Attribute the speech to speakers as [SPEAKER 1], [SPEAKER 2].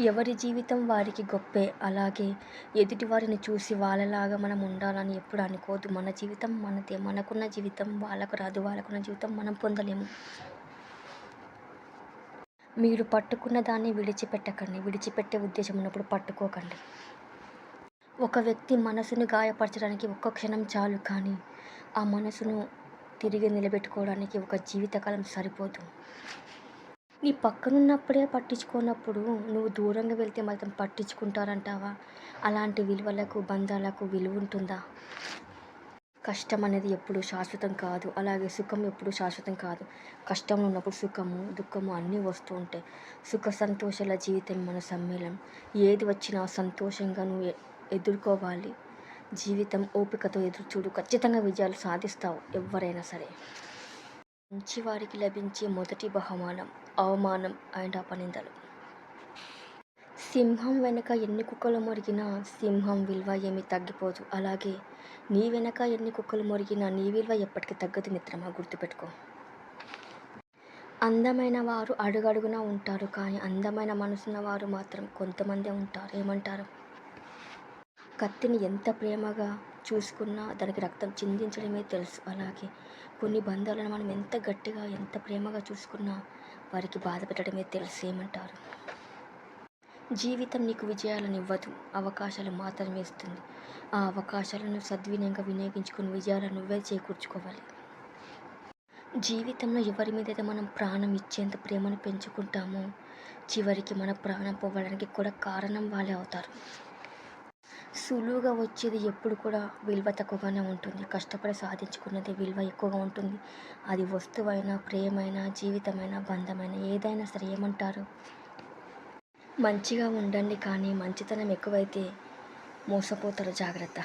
[SPEAKER 1] ఎవరి జీవితం వారికి గొప్పే. అలాగే ఎదుటివారిని చూసి వాళ్ళలాగా మనం ఉండాలని ఎప్పుడు అనుకోవద్దు. మన జీవితం మనదే. మనకున్న జీవితం వాళ్ళకు రాదు. వాళ్ళకున్న జీవితం మనం పొందలేము. మీరు పట్టుకున్న దాన్ని విడిచిపెట్టకండి. విడిచిపెట్టే ఉద్దేశం ఉన్నప్పుడు పట్టుకోకండి. ఒక వ్యక్తి మనసును గాయపరచడానికి ఒక్క క్షణం చాలు కానీ, ఆ మనసును తిరిగి నిలబెట్టుకోవడానికి ఒక జీవితకాలం సరిపోదు. నీ పక్కనున్నప్పుడే పట్టించుకోనప్పుడు నువ్వు దూరంగా వెళ్తే మాత్రం పట్టించుకుంటారంటావా? అలాంటి విలువలకు, బంధాలకు విలువ ఉంటుందా కష్టం అనేది ఎప్పుడు శాశ్వతం కాదు. అలాగే సుఖం ఎప్పుడు శాశ్వతం కాదు. కష్టంలో ఉన్నప్పుడు సుఖము, దుఃఖము అన్నీ వస్తూ ఉంటాయి. సుఖ సంతోషాల జీవితం మన సమ్మేళనం. ఏది వచ్చినా సంతోషంగా నువ్వు ఎదుర్కోవాలి. జీవితం ఓపికతో ఎదురు చూడు ఖచ్చితంగా విజయాలు సాధిస్తావు ఎవరైనా సరే. మంచివారికి లభించే మొదటి బహుమానం అవమానం అండ్ అపనిందలు. సింహం వెనక ఎన్ని కుక్కలు మొరిగినా సింహం విలువ ఏమీ తగ్గిపోదు. అలాగే నీ వెనక ఎన్ని కుక్కలు మొరిగినా నీ విలువ ఎప్పటికీ తగ్గదు మిత్రమా గుర్తుపెట్టుకో. అందమైన వారు అడుగడుగునా ఉంటారు కానీ అందమైన మనసున్న వారు మాత్రం కొంతమందే ఉంటారు. ఏమంటారు? కత్తిని ఎంత ప్రేమగా చూసుకున్నా దానికి రక్తం చిందించడమే తెలుసు. అలాగే కొన్ని బంధాలను మనం ఎంత గట్టిగా, ఎంత ప్రేమగా చూసుకున్నా వారికి బాధపెట్టడమే తెలుసు. ఏమంటారు? జీవితం నీకు విజయాలను ఇవ్వదు అవకాశాలు మాత్రమే ఇస్తుంది. ఆ అవకాశాలను సద్వినియోగంగా వినియోగించుకుని విజయాలను నువ్వే చేకూర్చుకోవాలి. జీవితంలో ఎవరి మీదైతే మనం ప్రాణం ఇచ్చేంత ప్రేమను పెంచుకుంటామో చివరికి మన ప్రాణం పోవడానికి కూడా కారణం వాళ్ళే అవుతారు. సులువుగా వచ్చేది ఎప్పుడు కూడా విలువ తక్కువగానే ఉంటుంది. కష్టపడి సాధించుకున్నది విలువ ఎక్కువగా ఉంటుంది. అది వస్తువైనా, ప్రేమైనా, జీవితమైన బంధమైన ఏదైనా సరే. ఏమంటారు? మంచిగా ఉండండి కానీ మంచితనం ఎక్కువైతే మోసపోతారు జాగ్రత్త.